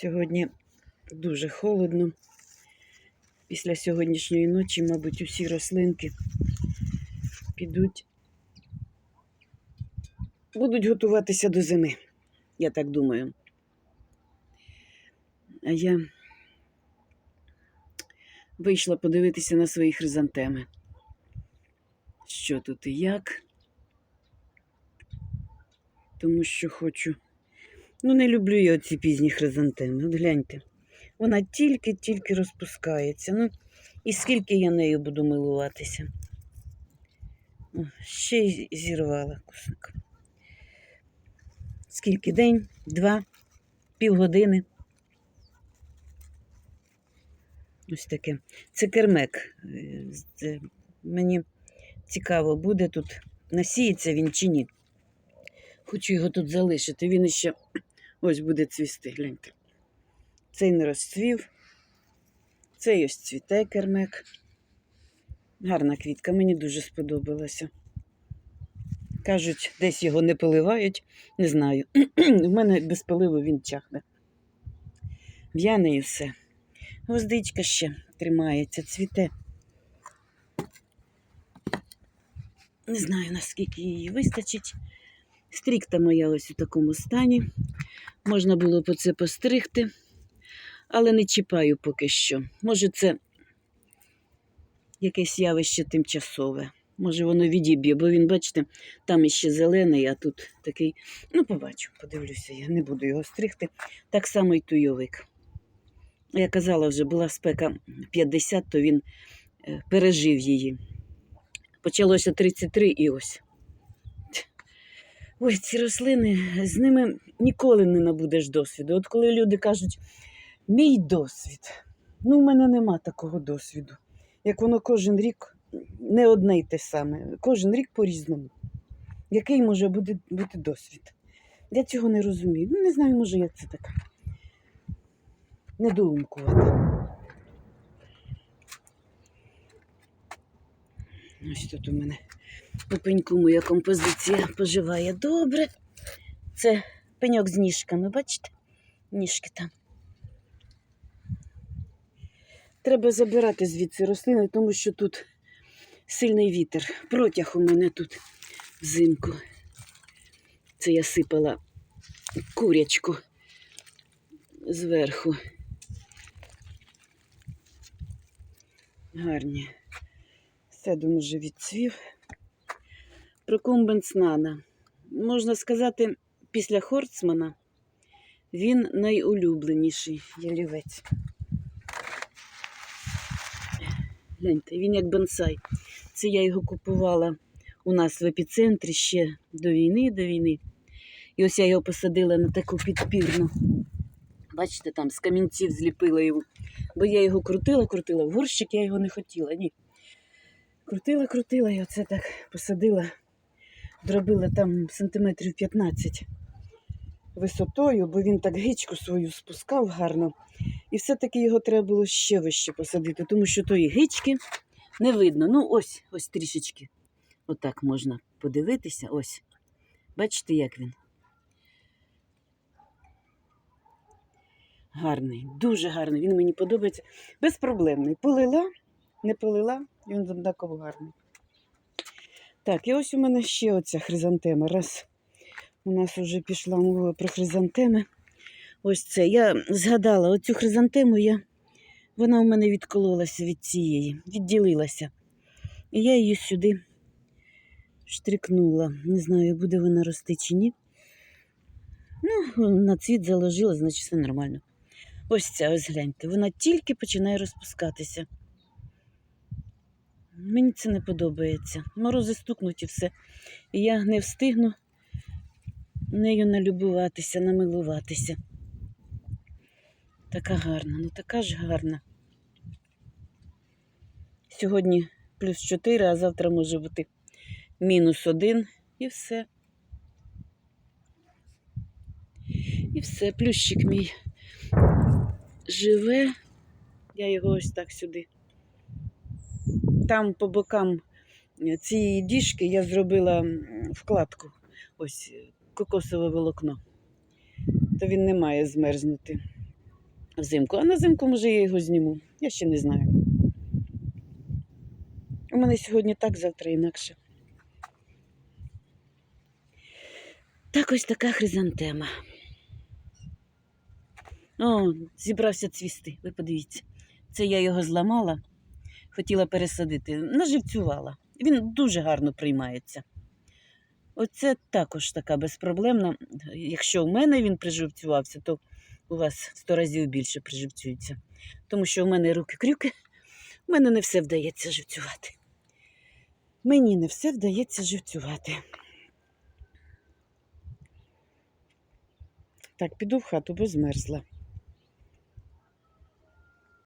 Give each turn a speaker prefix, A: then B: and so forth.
A: Сьогодні дуже холодно. Після сьогоднішньої ночі, мабуть, усі рослинки підуть, будуть готуватися до зими, я так думаю. А я вийшла подивитися на свої хризантеми. Що тут і як. Тому що хочу. Ну, не люблю я ці пізні хризантеми. От гляньте. Вона тільки-тільки розпускається. Ну, і скільки я нею буду милуватися. О, ще й зірвала кусок. Скільки день, два, півгодини. Ось таке. Це кермек. Е, Це мені цікаво, буде тут насіється він чи ні. Хочу його тут залишити. Він іще ось буде цвісти, гляньте. Цей не розцвів. Цей ось цвіте кермек. Гарна квітка, мені дуже сподобалася. Кажуть, десь його не поливають, не знаю. У мене без поливу він чахне. В'яне і все. Гвоздичка ще тримається, цвіте. Не знаю, наскільки її вистачить. Стрікта моя ось у такому стані. Можна було б це постригти, але не чіпаю поки що. Може, це якесь явище тимчасове. Може, воно відіб'є, бо він, бачите, там іще зелений, а тут такий. Ну, побачу, подивлюся, я не буду його стригти. Так само й туйовик. Я казала вже, була спека 50, то він е, пережив її. Почалося 33 і ось. Ой, ці рослини, з ними ніколи не набудеш досвіду. От коли люди кажуть, мій досвід, ну, в мене нема такого досвіду. Як воно кожен рік не одне й те саме, кожен рік по-різному. Який може бути, бути досвід? Я цього не розумію. Ну, не знаю, може, як це така. Недоумкувати. Ось тут у мене у пеньку моя композиція поживає добре. Це пеньок з ніжками, бачите? Ніжки там. Треба забирати звідси рослини, тому що тут сильний вітер. Протяг у мене тут взимку. Це я сипала курячку зверху. Гарні. Седум вже відцвів. Прокумбенс Нана. Можна сказати, після Хорцмана він найулюбленіший ялівець. Гляньте, він як бонсай. Це я його купувала у нас в епіцентрі ще до війни, до війни. І ось я його посадила на таку підпірну. Бачите, там з камінців зліпила його. Бо я його крутила, крутила. В горщик я його не хотіла. Ні. Крутила, крутила і оце так посадила, зробила там сантиметрів 15 висотою, бо він так гичку свою спускав гарно. І все-таки його треба було ще вище посадити, тому що тої гички не видно. Ну, ось, ось трішечки. Отак можна подивитися. Ось. Бачите, як він? Гарний, дуже гарний. Він мені подобається. Безпроблемний. Полила, не полила, і він однаково гарний. Так, і ось у мене ще оця хризантема. Раз у нас вже пішла мова про хризантеми. Ось це. Я згадала оцю хризантему, я... вона у мене відкололася від цієї, відділилася. І я її сюди штрикнула. Не знаю, буде вона рости чи ні. Ну, на цвіт заложила, значить все нормально. Ось ця, ось гляньте, вона тільки починає розпускатися. Мені це не подобається. Морози стукнуть і все. І я не встигну нею налюбуватися, намилуватися. Така гарна, ну така ж гарна. Сьогодні плюс 4, а завтра може бути мінус 1 і все. І все, плющик мій живе. Я його ось так сюди. Там по бокам цієї діжки я зробила вкладку. Ось кокосове волокно. То він не має змерзнути. взимку. А на зимку, може, я його зніму. Я ще не знаю. У мене сьогодні так, завтра інакше. Так ось така хризантема. О, зібрався цвісти. Ви подивіться. Це я його зламала, хотіла пересадити, наживцювала. Він дуже гарно приймається. Оце також така безпроблемна. Якщо у мене він приживцювався, то у вас в сто разів більше приживцюється. Тому що у мене руки-крюки, у мене не все вдається живцювати. Мені не все вдається живцювати. Так, піду в хату, бо змерзла.